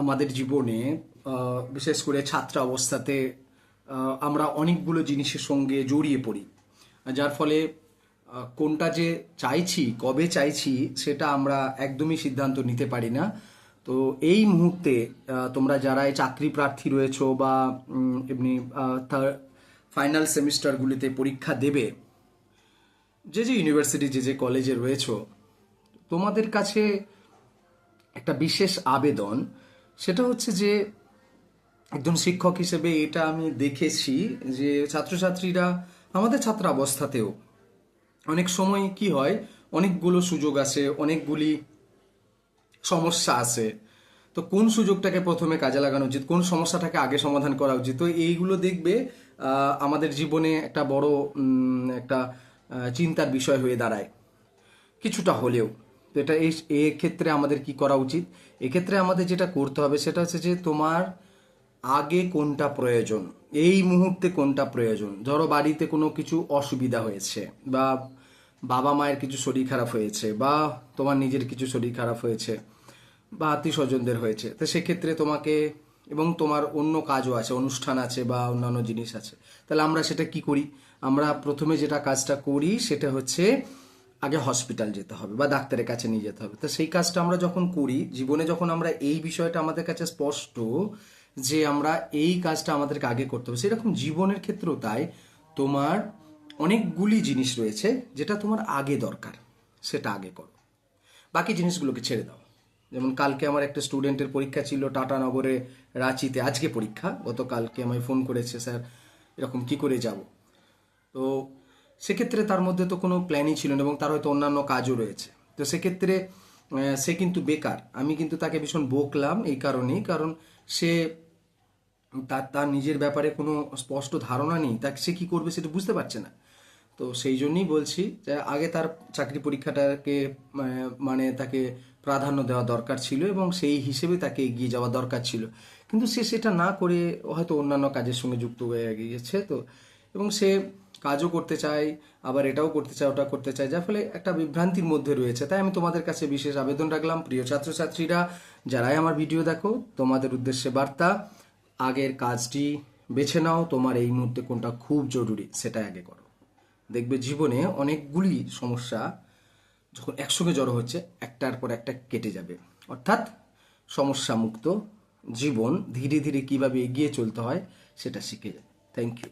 আমাদের জীবনে বিশেষ করে ছাত্র অবস্থাতে আমরা অনেকগুলো জিনিসের সঙ্গে জড়িয়ে পড়ি। যার ফলে কোনটা যে চাইছি, কবে চাইছি, সেটা আমরা একদমই সিদ্ধান্ত নিতে পারি না। তো এই মুহূর্তে তোমরা যারা চাকরি প্রার্থী রয়েছো বা এমনি ফাইনাল সেমিস্টারগুলিতে পরীক্ষা দেবে, যে যে ইউনিভার্সিটি যে যে কলেজে রয়েছো, তোমাদের কাছে একটা বিশেষ আবেদন সেটা হচ্ছে যে একজন শিক্ষক হিসেবে এটা আমি দেখেছি যে ছাত্রছাত্রীরা, আমাদের ছাত্রাবস্থাতেও অনেক সময় কি হয়, অনেকগুলো সুযোগ আসে, অনেকগুলি সমস্যা আছে তো কোন সুযোগটাকে প্রথমে কাজে লাগানো উচিত, কোন সমস্যাটাকে আগে সমাধান করা উচিত? তো এইগুলো দেখবে আমাদের জীবনে একটা বড় একটা চিন্তার বিষয় হয়ে দাঁড়ায়। কিছুটা হলেও। তো এটা এই ক্ষেত্রে আমাদের কি করা উচিত? এক্ষেত্রে আমাদের যেটা করতে হবে সেটা হচ্ছে যে তোমার আগে কোনটা প্রয়োজন? এই মুহূর্তে কোনটা প্রয়োজন? ধরো বাড়িতে কোনো কিছু অসুবিধা হয়েছে বা বাবা মায়ের কিছু শরীর খারাপ হয়েছে বা তোমার নিজের কিছু শরীর খারাপ হয়েছে বা আত্মীয় স্বজনদের হয়েছে, তো সেক্ষেত্রে তোমাকে এবং তোমার অন্য কাজও আছে, অনুষ্ঠান আছে বা অন্যান্য জিনিস আছে, তাহলে আমরা সেটা কি করি? আমরা প্রথমে যেটা কাজটা করি সেটা হচ্ছে আগে হসপিটাল যেতে হবে বা ডাক্তারের কাছে নিয়ে যেতে হবে। তো সেই কাজটা আমরা যখন করি, জীবনে যখন আমরা এই বিষয়টা আমাদের কাছে স্পষ্ট যে আমরা এই কাজটা আমাদেরকে আগে করতে হবে, সেরকম জীবনের ক্ষেত্রেও তাই তোমার অনেকগুলি জিনিস রয়েছে যেটা তোমার আগে দরকার, সেটা আগে করো। বাকি জিনিসগুলোকে ছেড়ে দাও। যেমন কালকে আমার একটা স্টুডেন্টের পরীক্ষা ছিল টাটানগরে রাঁচিতে, আজকে পরীক্ষা, গতকালকে আমায় ফোন করেছে, স্যার, এরকম কি করে যাব? তো সেক্ষেত্রে তার মধ্যে তো কোনো প্ল্যানই ছিল না এবং তার হয়তো অন্যান্য কাজও রয়েছে। তো সেক্ষেত্রে সে কিন্তু বেকার। আমি কিন্তু তাকে ভীষণ বকলাম এই কারণেই, কারণ সে তার তার নিজের ব্যাপারে কোনো স্পষ্ট ধারণা নেই। তাকে সে কি করবে সেটা বুঝতে পারছে না। তো সেই জন্যই বলছি যে আগে তার চাকরি পরীক্ষাটাকে মানে তাকে প্রাধান্য দেওয়া দরকার ছিল এবং সেই হিসেবে তাকে এগিয়ে যাওয়া দরকার ছিল। কিন্তু সে সেটা না করে হয়তো অন্যান্য কাজের সঙ্গে যুক্ত হয়ে গিয়েছে তো। এবং সে কাজও করতে চায় আবার এটাও করতে চায় ওটা করতে চায় যার ফলে একটা বিভ্রান্তির মধ্যে রয়েছে। তাই আমি তোমাদের কাছে বিশেষ আবেদন রাখলাম। প্রিয় ছাত্রছাত্রীরা, যারাই আমার ভিডিও দেখো, তোমাদের উদ্দেশ্যে বার্তা, আগের কাজটি বেছে নাও, তোমার এই মুহূর্তে কোনটা খুব জরুরি সেটা আগে করো। দেখবে জীবনে অনেকগুলি সমস্যা যখন একসঙ্গে জড়ো হচ্ছে, একটার পর একটা কেটে যাবে। অর্থাৎ সমস্যা মুক্ত জীবন ধীরে ধীরে কীভাবে এগিয়ে চলতে হয়, সেটা শিখে যাবে। Thank you